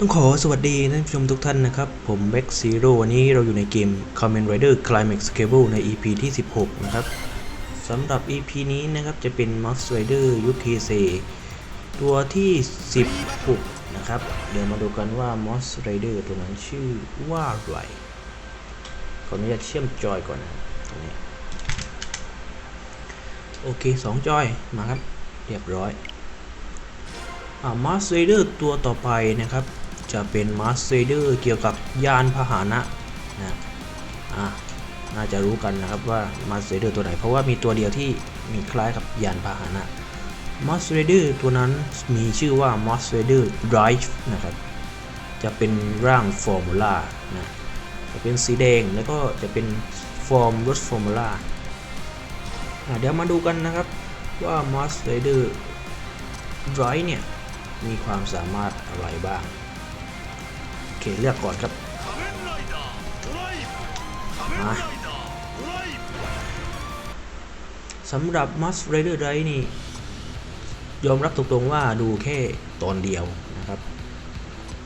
ต้องขอสวัสดีท่านผู้ชมทุกท่านนะครับ ผมเ e ็กซีโร่วันนี้เราอยู่ในเกม Kamen Rider Climax Cable ใน EP ที่ 16 นะครับสำหรับ EP นี้นะครับจะเป็น Max Rider ยุคเคเซตัวที่ 16 นะครับ เดี๋ยวมาดูกันว่า Max Rider ตัวนั้นชื่อว่าอะไรขออนุญาตเชื่อมจอยก่อนนะตรงนี้โอเค 2 จอย มาครับ เรียบร้อยอ่ามาสเ a เดอร์ตัวต่อไปนะครับ จะเป็นมาสเ a เดอร์เกี่ยวกับยานพาหนะนะอ่าน่าจะรู้กันนะครับว่ามาสเ a เดอร์ตัวไหน เพราะว่ามีตัวเดียวที่มีคล้ายกับยานพาหนะมาสเ a เดอร์ตัวนั้นมีชื่อว่ามาสเ a เดอร์ไดรฟ์นะครับจะเป็นร่างฟอร์มูล่านะจะเป็นสีแดงแล้วก็จะเป็นฟอร์มรถฟอร์มูล่าเดี๋ยวมาดูกันนะครับว่ามาสเ a เดอร์ไดรฟ์เนี่ย มีความสามารถอะไรบ้าง เคเลือกก่อนครับมาสำหรับ m u s t Rider d r i นี่ ยอมรับตรงๆว่าดูแค่ตอนเดียวนะครับ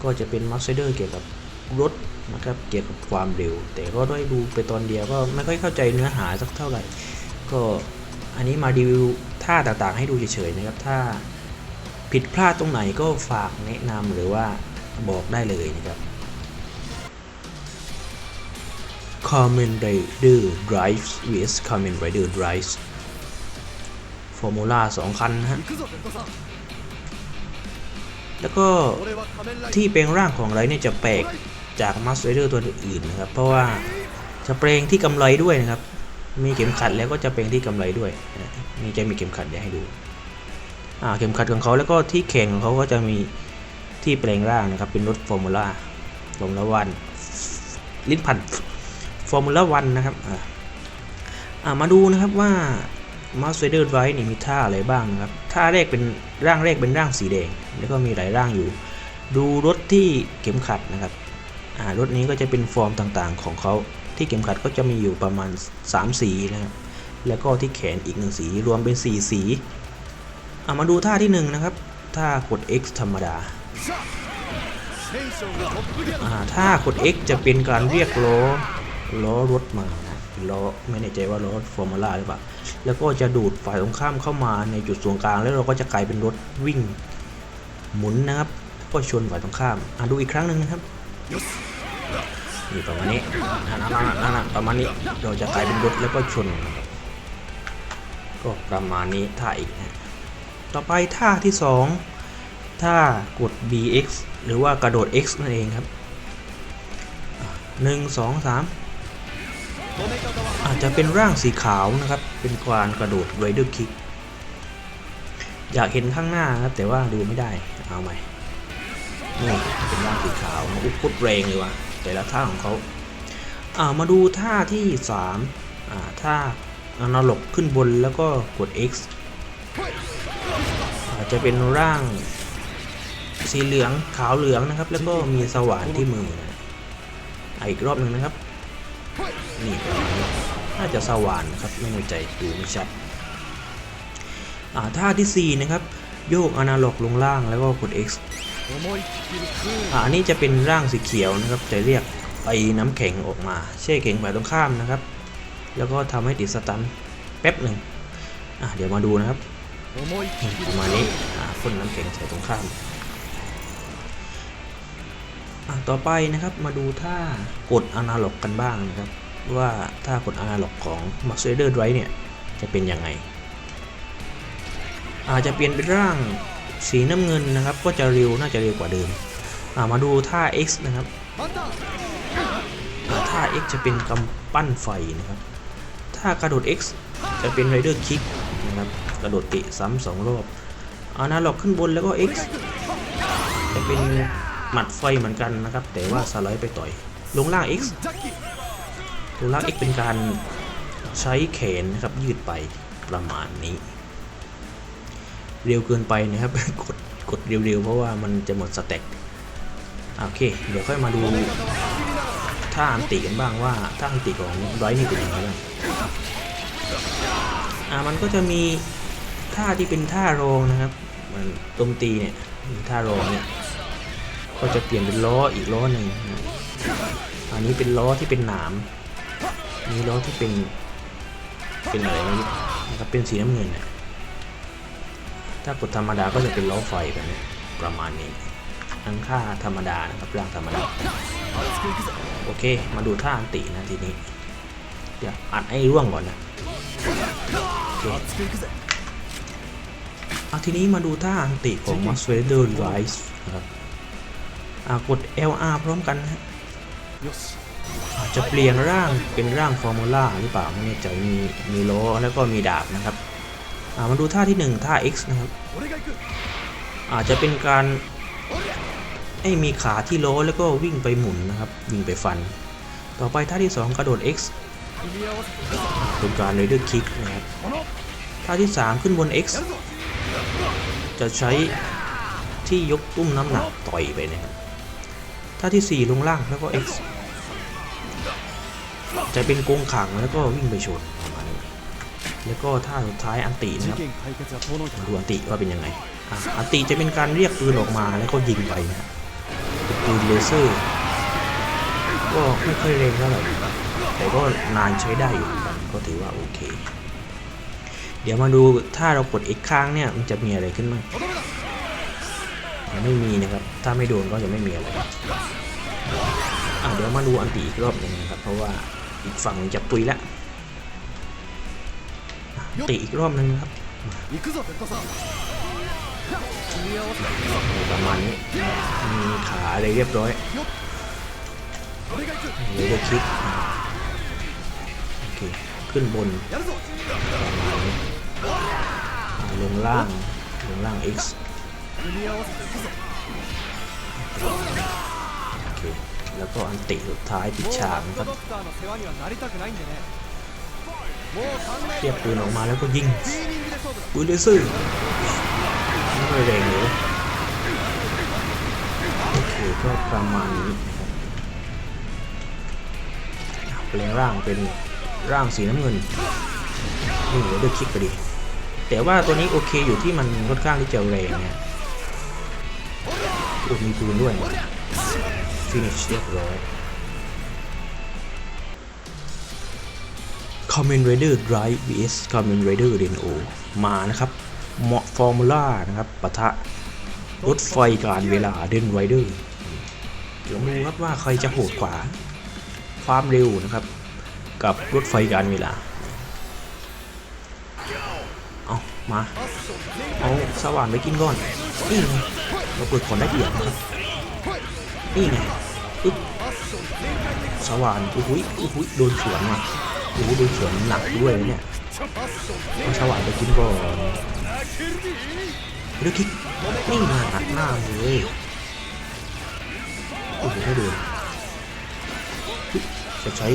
ก็จะเป็น m u s t Rider เกี่ยวกับรถนะครับ เกี่ยวกับความเร็ว แต่ก็ได้ดูไปตอนเดียวก็ไม่ค่อยเข้าใจเนื้อหาสักเท่าไหร่ ก็อันนี้มารีวิวท่าต่างๆ ให้ดูเฉยๆนะครับ ถ้าผิดพลาดตรงไหนก็ฝากแนะนำหรือว่า บอกได้เลยนะครับ Kamen Rider Drives vs Kamen Rider Drives ฟอร์มูล่า2คันฮะ แล้วก็ที่แปลงร่างของไรเนี่ยจะแปลกจากมาสเ r อร์ตัวอื่นนะครับ เพราะว่าจะแปลงที่กำไรด้วยนะครับ มีเข็มขัดแล้วก็จะแปลงที่กำไรด้วยนะนี่จะมีเข็มขัดเดี๋ยวให้ดู อ่า เข็มขัดของเขาแล้วก็ที่แข่งของเขาก็จะมี ที่แปลงร่างนะครับเป็นรถฟอร์มูล่าฟอร์มูล่าวันลิ้นพันฟอร์มูล่าวันนะครับอ่ามาดูนะครับว่ามาสเ r เดอร์ไ e นี่มีท่าอะไรบ้างนะครับท่าแรกเป็นร่างแรกเป็นร่างสีแดง แล้วก็มีหลายร่างอยู่ ดูรถที่เข็มขัดนะครับอ่ารถนี้ก็จะเป็นฟอร์มต่างๆของเขาที่เข็มขัดก็จะมีอยู่ประมาณ 3 สีนะครับแล้วก็ที่แขนอีกหนึ่งสีรวมเป็น 4 สีเอามาดูท่าที่หนึ่งนะครับท่ากด X ธรรมดา ถ้ากด X จะเป็นการเรียกล้อล้อรถมาล้อไม่แน่ใจว่าล้อฟอร์มูล่าหรือเปล่า แล้วก็จะดูดฝ่ายตรงข้ามเข้ามาในจุดศูนย์กลาง แล้วเราก็จะกลายเป็นรถวิ่งหมุนนะครับ ก็ชนฝ่ายตรงข้ามอ่าดูอีกครั้งหนึ่งนะครับนี่ประมาณนี้นั่นนั่นนั่นประมาณนี้เราจะกลายเป็นรถแล้วก็ชน ก็ประมาณนี้ท่าอีกนะต่อไปท่าที่2 ท่ากด BX หรือว่ากระโดด X นั่นเองครับ 1 2 3 อาจจะเป็นร่างสีขาวนะครับ เป็นการกระโดด Rider Kick อยากเห็นข้างหน้าครับ แต่ว่าดูไม่ได้ เอาใหม่ นี่เป็นร่างสีขาวอุบพุดแรงเลยว่ะ แต่ละท่าของเขาอ่ามาดูท่าที่3อ่าท่าอนาล็อกขึ้นบนแล้วก็กด X อาจจะเป็นร่าง สีเหลืองขาวเหลืองนะครับ แล้วก็มีสว่านที่มือนะอะอีกรอบหนึ่งนะครับ นี่ประมาณนี้น่าจะสว่านนะครับไม่แน่ใจดูไม่ชัดอ่าท่าที่ 4 นะครับ โยกอนาล็อกลงล่างแล้วก็กด X อ่าอันนี้จะเป็นร่างสีเขียวนะครับ จะเรียกไอ้น้ำแข็งออกมาแช่แข็งฝ่ายตรงข้ามนะครับ แล้วก็ทำให้ติดสตันแป๊บหนึ่งอะเดี๋ยวมาดูนะครับประมาณนี้พ่นน้ำแข็งใส่ตรงข้าม ต่อไปนะครับมาดูท่ากดอนาล็อกกันบ้างนะครับ ว่าถ้ากดอนาล็อกของ Max Rider Drive เนี่ย จะเป็นยังไง อาจจะเปลี่ยนเป็นร่างสีน้ำเงินนะครับ ก็จะเร็วน่าจะเร็วกว่าเดิม มาดูท่า X นะครับท่า X จะเป็นกำปั้นไฟนะครับถ้ากระโดด X จะเป็น Rider Kick นะครับกระโดดเตะซ้ำสองรอบอานาล็อกขึ้นบนแล้วก็ X จะเป็น หมัดไฟเหมือนกันนะครับ แต่ว่าสไลด์ไปต่อย ลงล่าง X ลงล่าง X เป็นการใช้แขนนะครับยืดไปประมาณนี้ เร็วเกินไปนะครับ กดกดเร็วๆ เพราะว่ามันจะหมดสเต็กโอเค เดี๋ยวค่อยมาดูท่าอันติกันบ้างว่าท่าอันติของไรนี่เป็นยังไงบ้างอ่ามันก็จะมีท่าที่เป็นท่ารองนะครับ มันตมตีเนี่ยท่ารองเนี่ย ก็จะเปลี่ยนเป็นล้ออีกล้อหนึ่งนะอันนี้เป็นล้อที่เป็นหนามนี่ล้อที่เป็น เป็นอะไรไม่รู้นะครับเป็นสีน้ำเงินนะถ้ากดธรรมดาก็จะเป็นล้อไฟแบบนี้ประมาณนี้อันค่าธรรมดานะครับร่างธรรมดาโอเค มาดูท่าอันตินะทีนี้เดี๋ยวอัดให้ร่วงก่อนนะโอเคอาทีนี้มาดูท่าอันติของ m o s f e d e r Rise นะครับ กด LR พร้อมกันนะอาจจะเปลี่ยนร่างเป็นร่างฟอร์มูล่าหรือเปล่าไม่แน่ใจมีมีโลแล้วก็มีดาบนะครับามาดูท่าที่ 1 ท่า X นะครับ อาจจะเป็นการให้มีขาที่โลแล้วก็วิ่งไปหมุนนะครับ วิ่งไปฟัน ต่อไปท่าที่ 2 กระโดด X เป็นการเลยด้วยคลิกนะครับท่าที่ 3 ขึ้นบน X จะใช้ที่ยกตุ้มน้ำหนักต่อยไปนะครับ ท่าที่ 4 ลงล่างแล้วก็ X จะเป็นกงขังแล้วก็วิ่งไปชนแล้วก็ท่าสุดท้ายอันตินะครับมาดูอันติว่าเป็นยังไงอันติจะเป็นการเรียกปืนออกมาแล้วก็ยิงไปนะปืนเลเซอร์ก็ไม่ค่อยเร็งเท่าไหร่แต่ก็นานใช้ได้อยู่ก็ถือว่าโอเค เดี๋ยวมาดูถ้าเรากด x ค้างเนี่ยมันจะมีอะไรขึ้นบ้าง ยังไม่มีนะครับ ถ้าไม่โดนก็จะไม่มีอะไรอะเดี๋ยวมาดูอันตีอีกรอบหนึ่งนะครับ เพราะว่าอีกฝั่งจะปุยละตีอีกรอบนึงครับประมาณนี้มีขาอะไรเรียบร้อยเดี๋ยวจะคลิกโอเคขึ้นบนประมาณนี้ลงล่างลงล่าง X โอเคแล้วก็อันติสุดท้ายปิดฉากครับเทียบปืนออกมาแล้วก็ยิงปืนเลเซอร์ไม่แรงเลยโอเคก็ประมาณนี้ครับเปลี่ยนร่างเป็นร่างสีน้ำเงินนี่เดี๋ยวเลือกคลิกไปดิแต่ว่าตัวนี้โอเคอยู่ที่มันค่อนข้างที่จะแรงเนี่ย โอ้มีปืนด้วย finish เรียบร้อย Kamen Rider Drive vs Kamen Rider Deno มานะครับ เหมาะฟอร์มูล่านะครับปะทะรถไฟการเวลาเดนไรเดอร์เดี๋ยวดูครับว่าใครจะโหดกว่า ความเร็วนะครับ กับรถไฟการเวลา เอามา เอาสว่านไปกินก่อนนี่ เราเปิดขอนละเอียดนะครับนี่ไงอึ๊บสว่านอุ้ยอุ้ยโดนสวนว่ะโอ้โหโดนสวนหนักด้วยเนี่ยเอาสว่านไปกินก่อนเลือกคิกนี่ไงอัดหน้าเลยโอ้โหไม่โดนจะใช้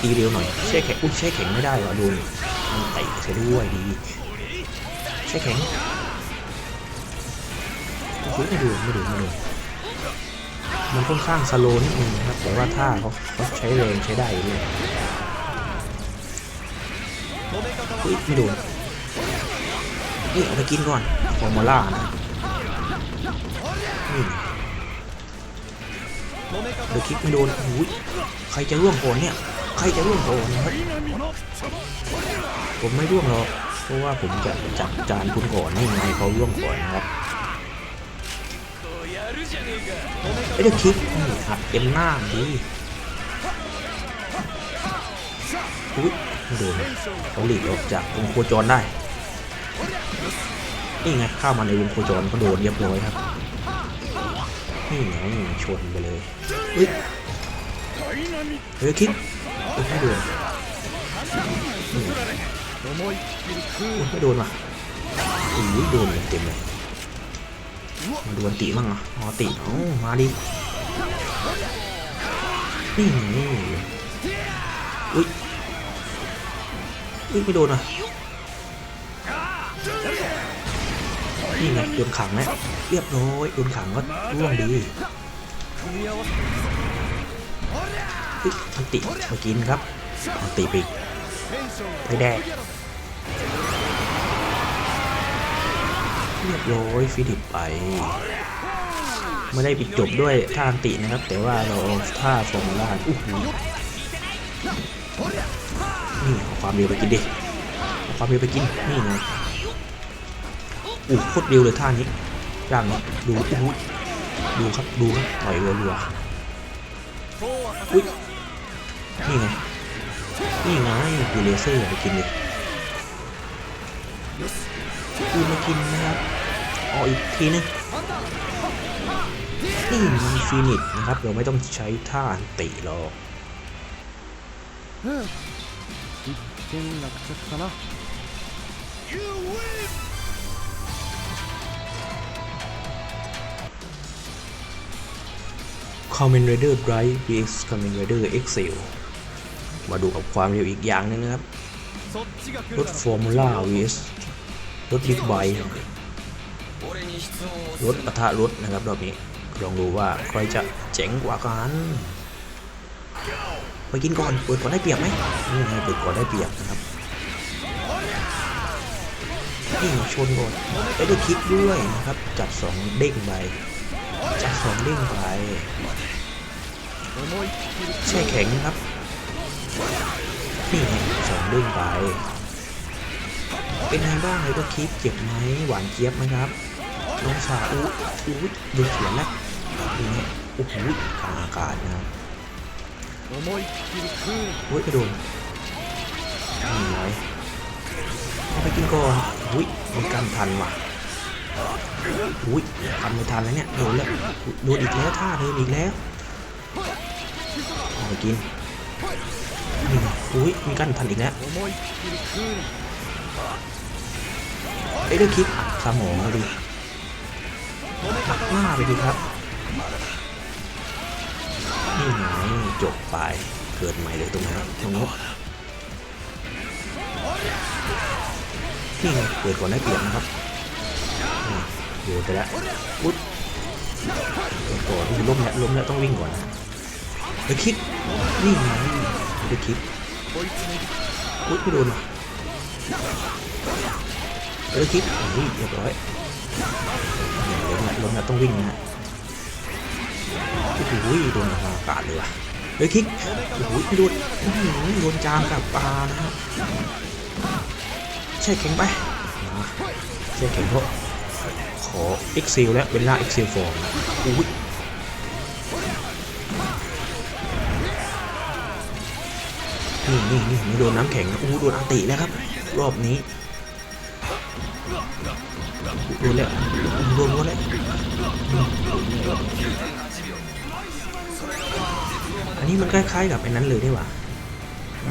ทีเร็วหน่อยแช่แข็งอุ้ยแช่แข็งไม่ได้ว่ะโดนมันเตะใส่ด้วยดีใช่แข็ง โอ้โหไม่ดูไม่ดูไม่ดูมันค่อนข้างสโลนิดนึงนะครับแต่ว่าท่าเขาเขาใช้แรงใช้ได้อยู่เลยเฮ้ยไม่โดนนี่เอาไปกินก่อนฟอร์มูล่านะนี่เดอคิกไม่โดนโอ้ยใครจะร่วงก่อนเนี่ย ใครจะร่วงก่อนะครับผมไม่ร่วงหรอก เพราะว่าผมจะจัดจานคุณก่อนให้ไงเขาร่วงก่อนนะครับ ไอ้เด็กคิดหักเต็มหน้าดีอุ้ยเดินเขาหลีกออกจากวงโคจรได้ นี่ไงเข้ามาในวงโคจรก็โดนเรียบร้อยครับ นี่ไงชนไปเลยอุ้ยเฮ้ยคิดไม่โดนไม่โดนว่ะอุ้ยโดนเต็มเลย มาดูนตีบ้างอะอ๋อติโอ้มาดินี่นี่อุ้ยอุ้ยไม่โดนอะนี่ไงโดนขังแล้วเรียบร้อยโดนขังก็ร่วงดีอันติมากินครับอันติไปไปแดก เรียบร้อยฟิลิปไปไม่ได้ปิดจบด้วยท่าอันตินะครับ แต่ว่าเราท่าฟอร์มูล่าอู้หูนี่เอาความเร็วไปกินดิเอาความเร็วไปกินนี่ไงอู้โคตรเร็วเลยท่านี้ร่างนี้ดูอู้หูดูครับดูครับต่อยรัวๆอุ้ยนี่ไงนี่ไงดูเลเซอร์ไปกินดิ กูมากินนะครับอ๋อีกทีนึงนี่มันฟินิชนะครับเราไม่ต้องใช้ท่าอันติหรอกคอมเมนต์เรเดอร์ไรท์ VX คอมเมนต์เรเดอร์เอ็กซิลมาดูกับความเร็วอีกอย่างนึงนะครับ รถฟอร์มูล่า VS รถบิ๊กไบรถปะทะรถนะครับรอบนี้ลองดูว่าใครจะเจ๋งกว่ากันไปกินก่อนเปิดก่อนได้เปรียบไหมนี่ไงเปิดก่อนได้เปรียบนะครับนี่ชนก่อนได้ได้คิดด้วยนะครับ จัดสองเด้งไปจัดสองเด้งไปแช่แข็งครับนี่ไงสองเด้งไป เป็นไงบ้างไอ้ตัวคลิปเจ็บไหมหวานเจี๊ยบไหมครับลงสาอู้อู้ดูเขียนละทีนี้โอ้โหกลางอากาศนะครัโอ้ยกระโดดนี่ไว้เอาไปกินก่อนอุ้ยมันกันทันว่ะอุ้ยทำไม่ทันแล้วเนี่ยโดนแล้วโดนอีกแล้วท่าเดิอีกแล้วเอาไปกินอุ้ยมีกันทันอีกแล้ว เอเดอร์คิกสมองดูหักหน้าไปดีครับ นี่ไงจบไป เกิดใหม่เลยตรงนี้ตรงนี้นี่เกิดก่อนได้เปลี่ยบนะครับโยนไปแล้วอุ๊ดก่อนที่จะล้มแล้วล้มแล้วต้องวิ่งก่อนนะเดคิดนี่ไงเดคิดอุ๊ดไปโดนหรอ เดี๋ยวคิดนี่เรียบร้อยล้มแล้วล้มแล้วต้องวิ่งนะฮะโอ้โหโดนอากาศเลยว่ะเดี๋ยวคิกโอ้โหโดนอื้อหือโดนจามกับปลานะฮะแช่แข็งไปมาแช่แข็งเพราะขอ Excel แล้วเวลา Excel ฟอร์มนะอุ้ยนี่นี่นี่ไม่โดนน้ำแข็งนะอู้โดนอันติแล้วครับ รอบนี้ โดนแล้วโดนโดนอันนี้มันคล้ายๆกับไอ้นั้นเลยนี่หว่า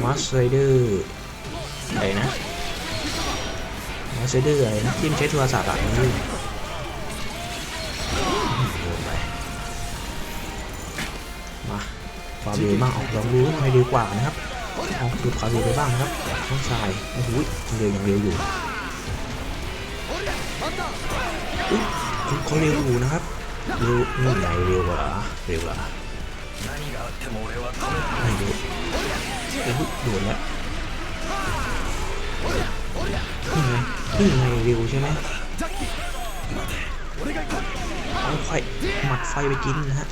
มาสไรเดอร์อะไรนะมาสไรเดอร์อะไรนะที่มันใช้โทรศัพท์อะนี่โดนไปมาความเร็วบ้างออกลองดูใครเร็วกว่านะครับเอาดูความเร็วไปบ้างนะครับน้องชายโอ้โหยังเร็วยังเร็วอยู่ เขาเร็วอยู่นะครับเร็วนี่ไงเร็วกว่าเหรอเร็วเหรอไม่รู้เอ้ยโดนแล้วนี่ไงนี่ไงเร็วใช่ไหมเอาไฟหมัดไฟไปกินนะฮะ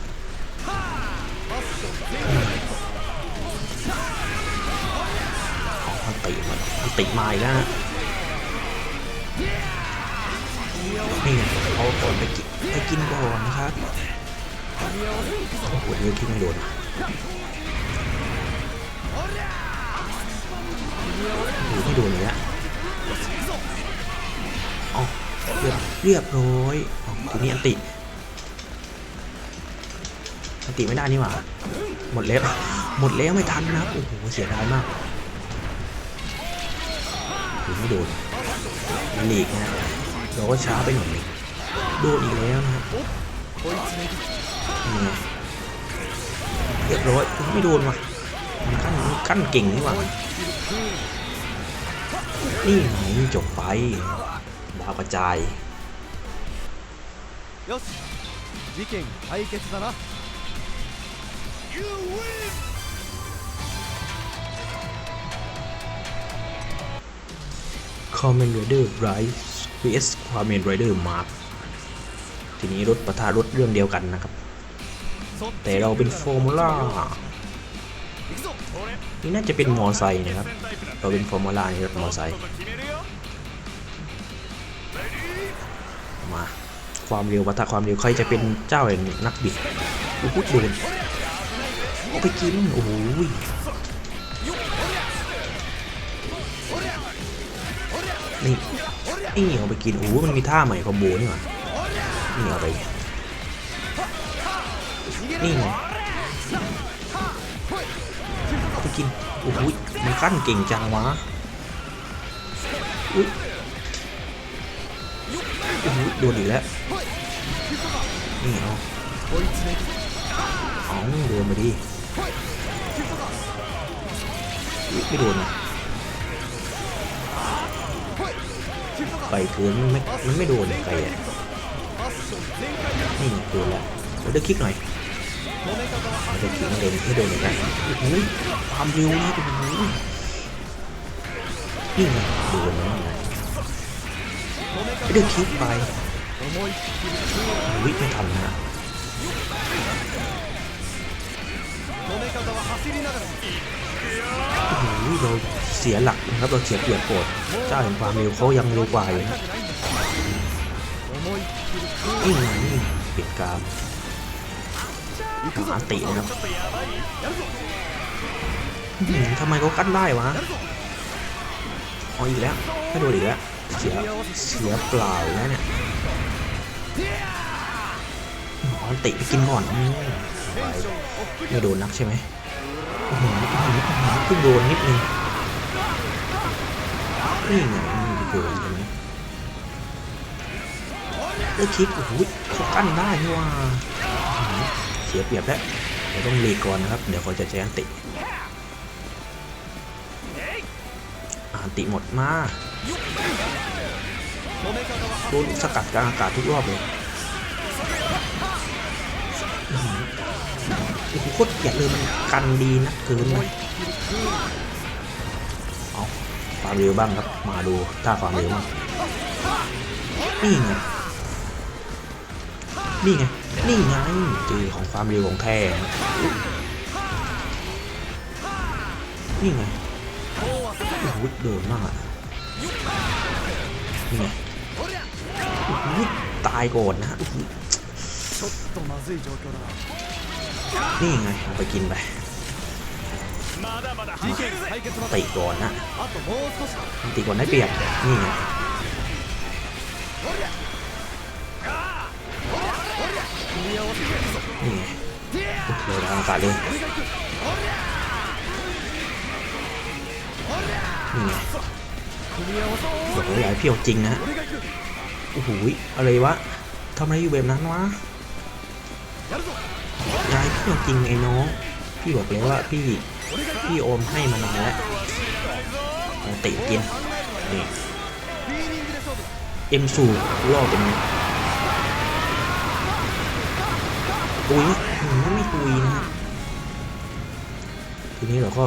ของพันติมันพันติมาอีกแล้ว นี่เอาก่อนไปกินไปกินก่อนนะครับโอ้โหเดี๋ยวคิดไม่โดนโอ้โหไม่โดนเลยอะเอาเรียบเรียบร้อยทีนี้อันติอันติไม่ได้นี่หว่า หมดแล้วหมดแล้วไม่ทันนะครับโอ้โหเสียดายมากไม่โดนมันหลีกนะ เราก็ช้าไปหน่อยหนึงโดนอีกแล้วนะครับ 追い詰める นี่ไงเรียบร้อยไม่โดนว่ะมันขั้นมันขั้นเก่งนี่หว่านี่ไงจบไปดาวกระจาย よし事件解決だな Command Rider Rise vs ความเมนไรเดอร์มาร์ทีนี้รถประทารถเรื่องเดียวกันนะครับ แต่เราเป็นฟอร์มูล่านี่น่าจะเป็นมอไซค์นะครับ เราเป็นฟอร์มูล่านี่รถมอไซค์มาความเร็วปะทะความเร็วใครจะเป็นเจ้าแห่งนักบิดอู้หูโดนเอาไปกินโอ้ย นี่เอาไปกินโอ้มันมีท่าใหม่คอมโบนี่หว่านี่เอาไปนี่ไงเอาไปกินโอ้ยมันขั้นเก่งจังวะอุ้ยโอ้โโดนอีกแล้วนี่เอาเอาเดินมาดิไม่โดนนะ ไปถือมันไม่มันไม่โดนใครอะนี่โดนแล้วเราได้คลิกหน่อยเราได้คลิกไม่โดนไม่โดนเหมือนกัโอ้ยความเร็วนะโอ้ยนี่ไงโดนแล้วไงได้คลิกไปวิ่งไม่ทันนะ เราเสียหลักนะครับ เราเสียเปรียบโกดเจ้าแห่งความเร็วเขายังเร็วกว่าอยู่นะนี่นี่ปิดกามอันตีนะครับทำไมเขากั้นได้วะอ๋อีกแล้วไม่โดนอีกแล้วเสียเสียเปล่าแล้วเนี่ยอันติไปกินก่อนไม่โดนนักใช่ไหมโอ้ สีออกมาเพิ่โดนนิดนึงนี่ไงนมันไปเกิดใช่ไหมได้คิกโอ้โหขอกั้นได้นี่ว่าเสียเปรียบแล้วเดี๋ยวต้องรีก่อนนะครับ เดี๋ยวเขาจะใช้อัติอัติหมดมาโดนสกัดกลางอากาศทุกรอบเลย โคตรเกลียดเลยมันกันดีนักเกินเลยเอาความเร็วบ้างครับ มาดูท่าความเร็วบ้างนี่ไง นี่ไง นี่ไงเจอของความเร็วของแท้นะอุ๊ยนี่ไงโอ้โหโดนมาก นี่ไงตายก่อนนะ นี่ไงเอาไปกินไปตีก่อนนะตีก่อนได้เปรียบนี่ไงนี่เลยวเาอากาศเลยนี่ไงโอ้โหใหญ่เพียวจริงนะโอ้โหอะไรวะทำไรอยู่แบบนั้นวะ ร้ายเที่ยวจริงไอ้น้อง พี่บอกเลยว่าพี่ พี่โอมให้มานานแล้วมาเตะกินนี่เอ็มสูล่อเป็นตุยหืมไม่ตุยนะฮทีนี้เราก็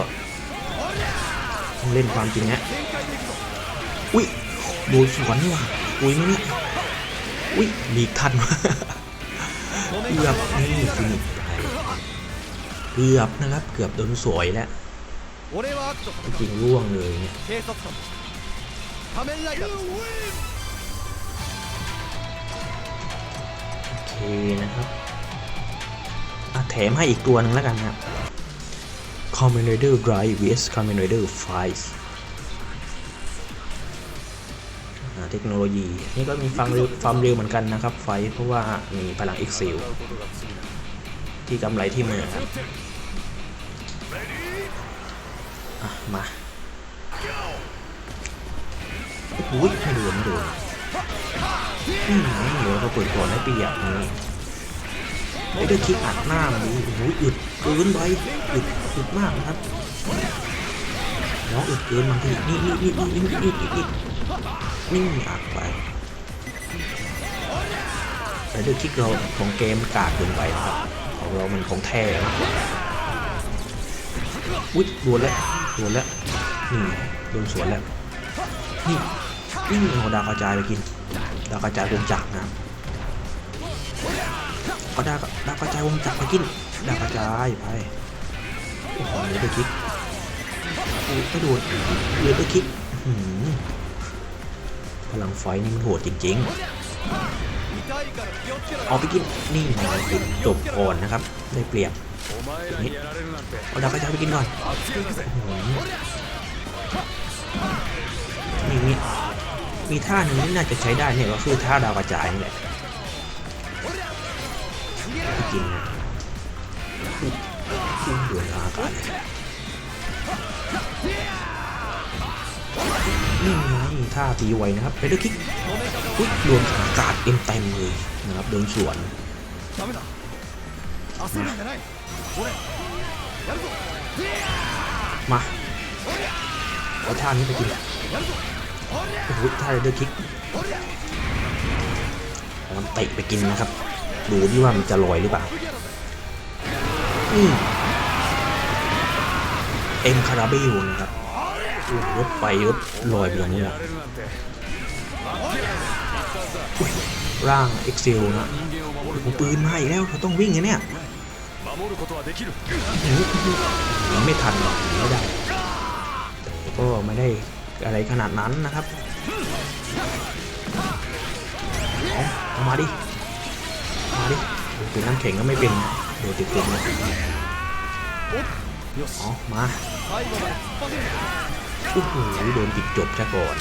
ต้องเล่นความจริงนะอุ้ยโดนสวนนี่ว่ะอุ้ยไม่เนี่ยอุ้ยหลีกทันวะ เกือบนี่ฟินิชเกือบนะครับ เกือบโดนสวยแล้วจริงร่วงเลยเนี่ยโอเคนะครับแถมให้อีกตัวนึงแล้วกันครับ Common Rider Drive vs Common Rider Fight เทคโนโลยี นี่ก็มีความเร็วความเร็วเหมือนกันนะครับ ไฟเพราะว่ามีพลัง Excel ที่กำไรที่มือครับมาโอ้โหไม่โดนไม่โดนนี่ไงเดี๋ยวเราเปิดก่อนได้เปียบนี่ไอ้ด้วยคลิกอัดหน้ามันดิโอ้โหอึดเกินไปอึดอึดมากนะครับน้องอึดเกินบางทีนี่นี่นี่นี่นี่นี่ นี่นี่นี่อัดไปแต่ด้วยคลิกเราของเกมกากเกินไปครับของเรามันของแท้นะอุ๊ยโดนแล้วโดนแล้วนี่โดนสวนแล้วนี่นี่เอาดาวกระจายไปกินดาวกระจายวงจักรนะครับเอาดาวดาวกระจายวงจักรไปกินดาวกระจายไปโอ้โหเลือไปคิกโอ้ไม่โดนเลือไปคิกอื้อหือ พลังไฟนี่มันโหดจริง ๆ เอาไปกินนี่ไงกินจบก่อนนะครับได้เปรียบนี้เอาดาวกระจายไปกินก่อนนี่มีมีท่าหนึ่งที่น่าจะใช้ได้เนี่ยก็คือท่าดาวกระจายนี่แหละไปกินพุ่งเดือดอากาศนี่ ท่าตีไวนะครับไปด้วยคลิกปุ๊บโดนอากาศเอ็มเต็มเลยนะครับโดนสวนมาเอาท่านี้ไปกินโอ้โหท่าเดอร์คิกมันเตะไปกินนะครับ ดูที่ว่ามันจะลอยหรือเปล่าเอ็มคาราเบลนะครับ รถไปรถลอยไปตรงนี้อะร่างเอ็กซิลนะโอ้ปืนมาอีกแล้วเขาต้องวิ่งไงเนี่ยไม่ทันหรอกไม่ได้ก็ไม่ได้อะไรขนาดนั้นนะครับเอามาดิมาดิปืนน้ำแข็งก็ไม่เป็นโดนติดๆเลยอ๋อมา โอ้โหโดนปิดจบซะก่อน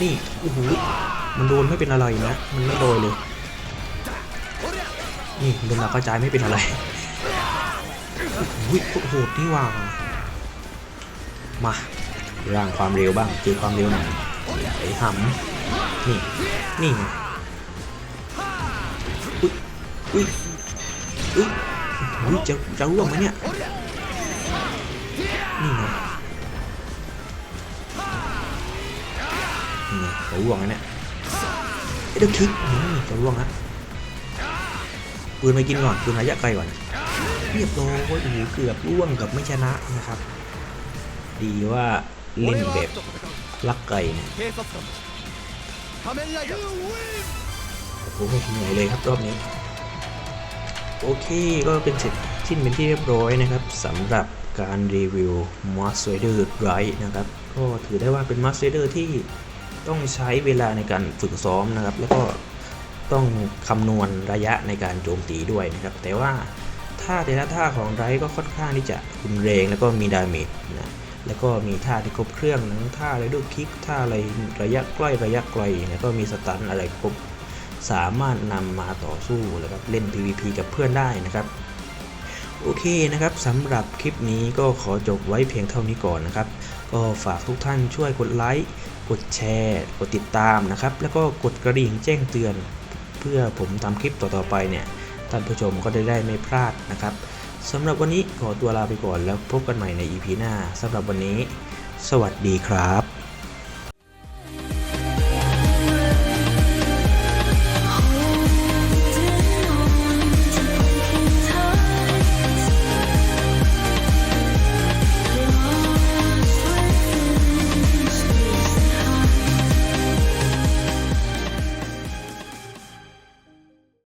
นี่โอ้โหมันโดนไม่เป็นอะไรนะมันไม่โดนเลย นี่โดนหลักกระจายไม่เป็นอะไรอุ้ยโหดนี่ว่ามาร่างความเร็วบ้างเจอความเร็วหน่อยไอ้หำนี่ นี่ อุ้ยอุ้ยอุ้ยจะจะร่วงไหมเนี่ยนี่ไงนี่ไงจะร่วงไล้วเนี่ยไอ้เด็กคิกจะร่วงฮะปืนไปกินก่อนปืนระยะไกลก่อนเรียบร้อยโอ้โหเกือบร่วงกับไม่ชนะนะครับ ดีว่าเล่นแบบลักไก่เนี่ยโอ้โหเหนื่อยเลยครับรอบนี้ โอเคก็เป็นเสร็จสิ้นเป็นที่เรียบร้อยนะครับสำหรับการรีวิว m a s t Rider Ride นะครับก็ถือได้ว่าเป็น m a s t Rider ที่ต้องใช้เวลาในการฝึกซ้อมนะครับ แล้วก็ต้องคำนวณระยะในการโจมตีด้วยนะครับ แต่ว่าท่าแต่ละท่าของไรก็ค่อนข้างที่จะรุนแรงแล้วก็มีดาเมจนะแล้วก็มีท่าที่ครบเครื่องทั้งท่าไรดูคิกท่าอะไรระยะใกล้ระยะไกลแล้วก็มีสตันอะไรครบ สามารถนำมาต่อสู้แล้วครับเล่น PVP กับเพื่อนได้นะครับ โอเคนะครับสำหรับคลิปนี้ก็ขอจบไว้เพียงเท่านี้ก่อนนะครับ ก็ฝากทุกท่านช่วยกดไลค์กดแชร์ กดติดตามนะครับ แล้วก็กดกระดิ่งแจ้งเตือน เพื่อผมทำคลิปต่อๆไปเนี่ยท่านผู้ชมก็ได้ได้ไม่พลาดนะครับสำหรับวันนี้ขอตัวลาไปก่อนแล้วพบกันใหม่ใน EP หน้าสำหรับวันนี้ สวัสดีครับ